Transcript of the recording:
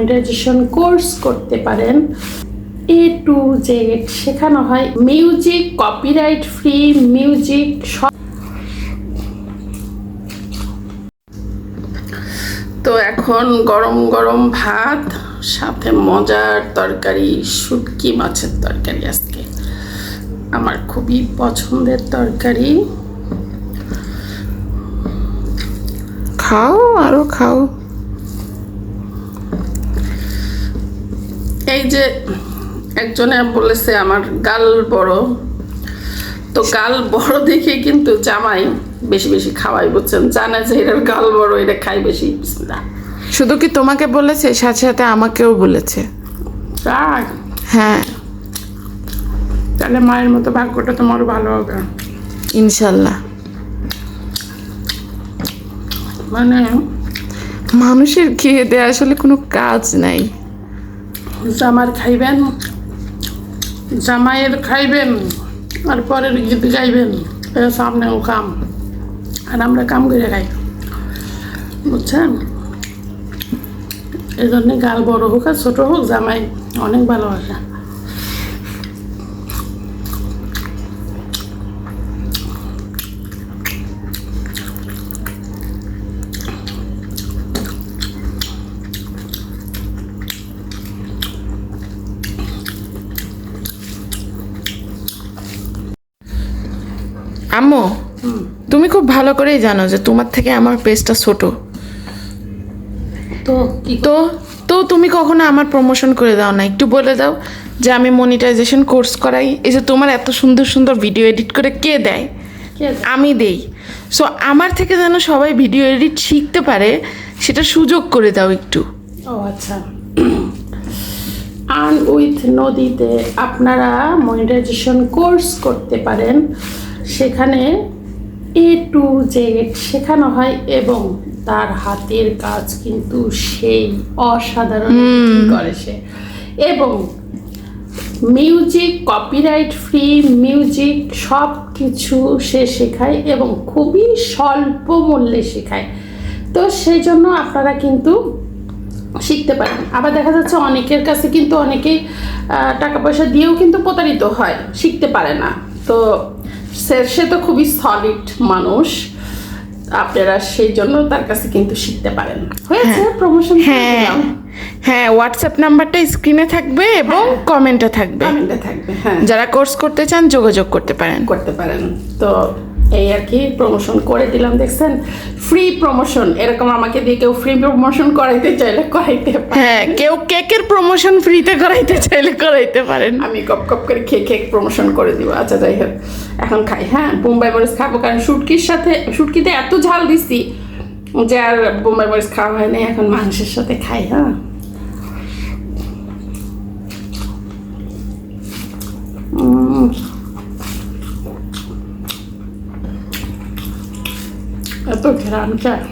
Monetization course করতে পারেন। এ to Z শেখানো হয় মিউজিক, কপিরাইট ফ্রি মিউজিক, সব। তো এখন গরম গরম ভাত, সাথে মজার তরকারি, শুটকি মাছের তরকারি আজকে। আমার খুবই পছন্দের তরকারি। খাও, আরও খাও। এই যে একজনে বলেছে আমার গাল বড়। তো গাল বড় দেখে কিন্তু জামাই বেশি বেশি খাওয়াই বুঝছেন? জানে যে এটার গাল বড় এটা খাই বেশি বিসমিল্লাহ। শুধু কি তোমাকে বলেছে? সাথে সাথে আমাকেও বলেছে। হ্যাঁ। তাহলে মায়ের মতো ভাগ্যটা তোমার ভালো হবে। ইনশাল্লাহ। মানে মানুষের খেয়ে দেয় আসলে কোনো কাজ নাই। জামার খাইবেন, জামাইয়ের খাইবেন, আর পরের গীত গাইবেন সামনেও কাম। আর আমরা কাম করে খাই, বুঝছেন? এই জন্যে গাল বড় হোক আর ছোটো হোক, জামাই অনেক ভালোবাসে। আম্মু তুমি খুব ভালো করেই জানো যে তোমার থেকে আমার পেজটা ছোট। তো তো তো তুমি কখনো আমার প্রমোশন করে দাও না। একটু বলে দাও যে আমি মনিটাইজেশন কোর্স করাই। এই যে তোমার এত সুন্দর সুন্দর ভিডিও এডিট করে কে দেয়? আমি দেই। সো আমার থেকে যেন সবাই ভিডিও এডিট শিখতে পারে সেটা সুযোগ করে দাও একটু। ও আচ্ছা। আর্ন উইথ নদীতে আপনারা মনিটাইজেশন কোর্স করতে পারেন। সেখানে এ টু জেড শেখানো হয় এবং তার হাতের কাজ কিন্তু সেই অসাধারণ করে সে। এবং মিউজিক কপিরাইট ফ্রি মিউজিক সব কিছু সে শেখায় এবং খুবই স্বল্প মূল্যে শেখায়। তো সেই জন্য আপনারা কিন্তু শিখতে পারেন। আবার দেখা যাচ্ছে অনেকের কাছে কিন্তু অনেকেই টাকা পয়সা দিয়েও কিন্তু প্রতারিত হয় শিখতে পারে না। তো সে সে তো খুবই সলিড মানুষ। আপনারা সেই জন্য তার কাছে কিন্তু শিখতে পারেন। হয়েছে প্রমোশন হ্যাঁ। হ্যাঁ হোয়াটসঅ্যাপ নাম্বারটা স্ক্রিনে থাকবে এবং কমেন্টে থাকবে। কমেন্টে থাকবে হ্যাঁ। যারা কোর্স করতে চান যোগাযোগ করতে পারেন। করতে পারেন। তো এই আর কি প্রমোশন করে দিলাম দেখছেন? ফ্রি প্রমোশন এরকম আমাকে দিয়ে কেউ ফ্রি প্রমোশন করাইতে চাইলে করাইতে পারে। হ্যাঁ কেউ কেকের প্রমোশন ফ্রিতে করাইতে চাইলে করাইতে পারেন। আমি কপ কপ করে খেয়ে খেয়ে প্রমোশন করে দিব। আচ্ছা যাই হোক এখন খাই হ্যাঁ? বোম্বাই মরিচ খাব কারণ শুটকির সাথে শুটকিতে এত ঝাল দিছি যে আর বোম্বাই মরিচ খাওয়া হয় না এখন মাংসের সাথে খাই হ্যাঁ? এত ঘেরান চায়